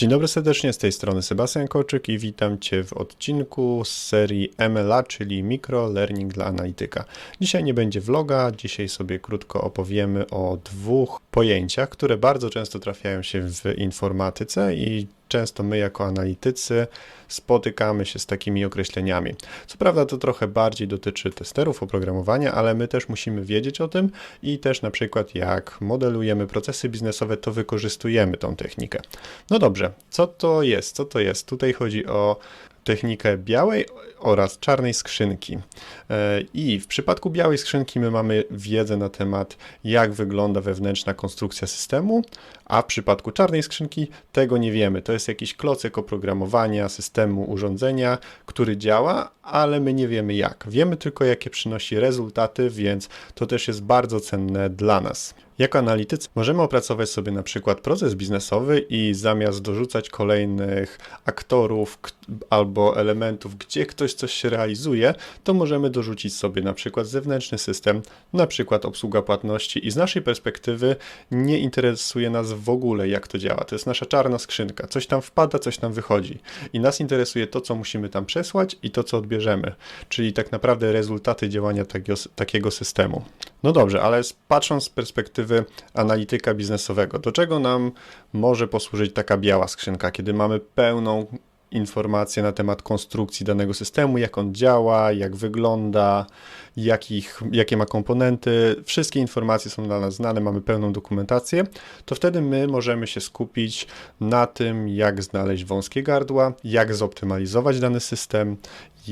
Dzień dobry serdecznie, z tej strony Sebastian Koczyk i witam Cię w odcinku z serii MLA, czyli Micro Learning dla Analityka. Dzisiaj nie będzie vloga, dzisiaj sobie krótko opowiemy o dwóch pojęciach, które bardzo często trafiają się w informatyce i często my jako analitycy spotykamy się z takimi określeniami. Co prawda to trochę bardziej dotyczy testerów oprogramowania, ale my też musimy wiedzieć o tym i też na przykład jak modelujemy procesy biznesowe, to wykorzystujemy tą technikę. No dobrze, co to jest? Co to jest? Tutaj chodzi o technikę białej oraz czarnej skrzynki. E, I w przypadku białej skrzynki my mamy wiedzę na temat, jak wygląda wewnętrzna konstrukcja systemu, a w przypadku czarnej skrzynki tego nie wiemy. To jest jakiś klocek oprogramowania systemu urządzenia, który działa, ale my nie wiemy jak. Wiemy tylko, jakie przynosi rezultaty, więc to też jest bardzo cenne dla nas. Jako analitycy możemy opracować sobie na przykład proces biznesowy i zamiast dorzucać kolejnych aktorów albo elementów, gdzie ktoś coś się realizuje, to możemy dorzucić sobie na przykład zewnętrzny system, na przykład obsługa płatności i z naszej perspektywy nie interesuje nas w ogóle jak to działa. To jest nasza czarna skrzynka. Coś tam wpada, coś tam wychodzi. I nas interesuje to, co musimy tam przesłać i to, co odbierzemy. Czyli tak naprawdę rezultaty działania takiego, takiego systemu. No dobrze, ale patrząc z perspektywy analityka biznesowego, do czego nam może posłużyć taka biała skrzynka, kiedy mamy pełną informacje na temat konstrukcji danego systemu, jak on działa, jak wygląda, jakich, jakie ma komponenty, wszystkie informacje są dla nas znane, mamy pełną dokumentację, to wtedy my możemy się skupić na tym, jak znaleźć wąskie gardła, jak zoptymalizować dany system,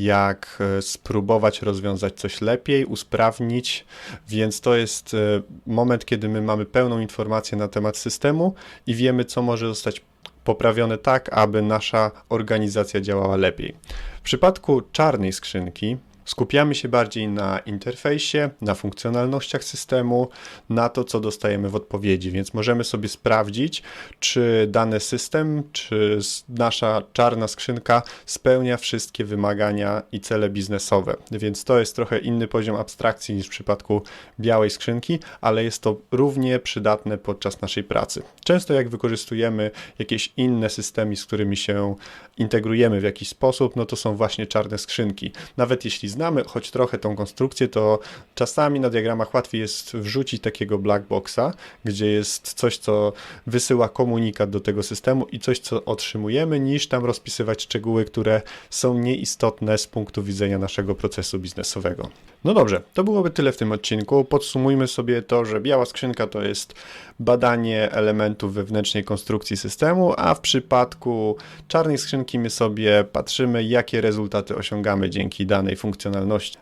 jak e, spróbować rozwiązać coś lepiej, usprawnić, więc to jest e, moment, kiedy my mamy pełną informację na temat systemu i wiemy, co może zostać poprawione tak, aby nasza organizacja działała lepiej. W przypadku czarnej skrzynki Skupiamy się bardziej na interfejsie, na funkcjonalnościach systemu, na to, co dostajemy w odpowiedzi, więc możemy sobie sprawdzić, czy dany system, czy nasza czarna skrzynka spełnia wszystkie wymagania i cele biznesowe. Więc to jest trochę inny poziom abstrakcji niż w przypadku białej skrzynki, ale jest to równie przydatne podczas naszej pracy. Często jak wykorzystujemy jakieś inne systemy, z którymi się integrujemy w jakiś sposób, no to są właśnie czarne skrzynki. Nawet jeśli znamy choć trochę tą konstrukcję, to czasami na diagramach łatwiej jest wrzucić takiego black boxa, gdzie jest coś, co wysyła komunikat do tego systemu i coś, co otrzymujemy, niż tam rozpisywać szczegóły, które są nieistotne z punktu widzenia naszego procesu biznesowego. No dobrze, to byłoby tyle w tym odcinku. Podsumujmy sobie to, że biała skrzynka to jest badanie elementów wewnętrznej konstrukcji systemu, a w przypadku czarnej skrzynki my sobie patrzymy, jakie rezultaty osiągamy dzięki danej funkcjonalności,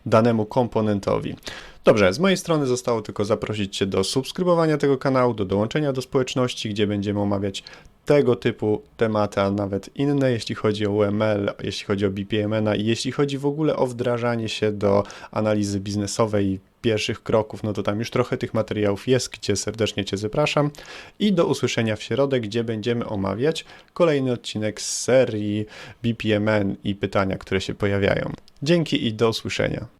danemu komponentowi. Dobrze, z mojej strony zostało tylko zaprosić Cię do subskrybowania tego kanału, do dołączenia do społeczności, gdzie będziemy omawiać tego typu tematy, a nawet inne, jeśli chodzi o UML, jeśli chodzi o BPMN, i jeśli chodzi w ogóle o wdrażanie się do analizy biznesowej pierwszych kroków, no to tam już trochę tych materiałów jest, gdzie serdecznie Cię zapraszam. I do usłyszenia w środę, gdzie będziemy omawiać kolejny odcinek z serii BPMN i pytania, które się pojawiają. Dzięki i do usłyszenia.